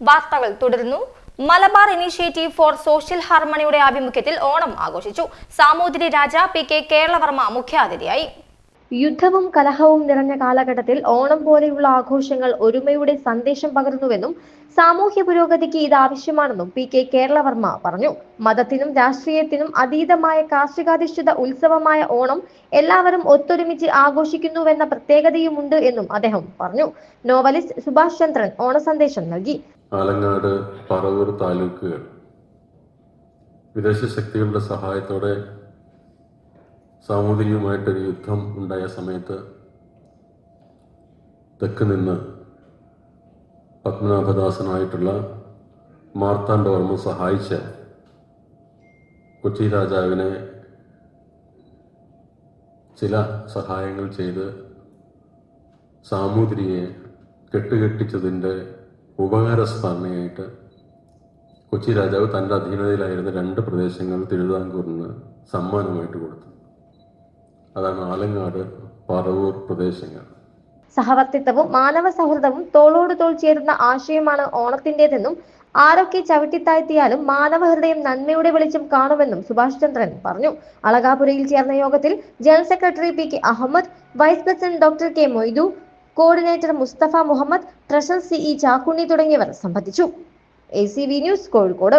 വാർത്തകൾ തുടരുന്നു. Malabar initiative for social ഹാർമണിയുടെ ആഭിമുഖ്യത്തിൽ ഓണം ആഘോഷിച്ചു. സാമൂതിരി രാജ പി കെ കേരളവർമ്മ മുഖ്യാതിഥിയായി. യുദ്ധവും കലഹവും നിറഞ്ഞ കാലഘട്ടത്തിൽ ഓണം പോലെയുള്ള ആഘോഷങ്ങൾ ഒരുമയുടെ സന്ദേശം പകരുന്നുവെന്നും സാമൂഹ്യ പുരോഗതിക്ക് ഇത് ആവശ്യമാണെന്നും പി കെ കേരളവർമ്മ പറഞ്ഞു. മതത്തിനും രാഷ്ട്രീയത്തിനും അതീതമായ കാർഷികാധിഷ്ഠിത ഉത്സവമായ ഓണം എല്ലാവരും ഒത്തൊരുമിച്ച് ആഘോഷിക്കുന്നുവെന്ന പ്രത്യേകതയുമുണ്ട് എന്നും അദ്ദേഹം പറഞ്ഞു. നോവലിസ്റ്റ് സുഭാഷ് ചന്ദ്രൻ ഓണ സന്ദേശം നൽകി. ആലങ്ങാട് പറവൂർ താലൂക്കുകൾ. വിദേശ ശക്തികളുടെ സഹായത്തോടെ സാമൂതിരിയുമായിട്ടൊരു യുദ്ധം ഉണ്ടായ സമയത്ത് തെക്ക് നിന്ന് പത്മനാഭദാസനായിട്ടുള്ള മാർത്താണ്ഡവർമ്മ സഹായിച്ച കൊച്ചി രാജാവിനെ ചില സഹായങ്ങൾ ചെയ്ത് സാമൂതിരിയെ കെട്ടുകെട്ടിച്ചതിന്റെ ഉപകാരസ്മരണയായിട്ട് കൊച്ചി രാജാവ് തന്റെ അധീനതയിലായിരുന്ന രണ്ട് പ്രദേശങ്ങൾ തിരുവിതാംകൂറിന് സമ്മാനമായിട്ട് കൊടുത്തു. അതാണ് ആലങ്ങാട് പറവൂർ പ്രദേശങ്ങൾ. സഹവർത്തിത്വവും മാനവ സൗഹൃദവും തോളോട് തോൾ ചേരുന്ന ആശയമാണ് ഓണത്തിന്റേതെന്നും ആരൊക്കെ ചവിട്ടിത്താഴ്ത്തിയാലും മാനവ ഹൃദയം നന്മയുടെ വെളിച്ചം കാണുമെന്നും സുഭാഷ് ചന്ദ്രൻ പറഞ്ഞു. അളകാപുരയിൽ ചേർന്ന യോഗത്തിൽ general secretary P K Ahammed vice president doctor K Moidu coordinator Musthafa Muhammed treasurer C E Chakkunni തുടങ്ങിയവർ സംബന്ധിച്ചു. A news Kozhikode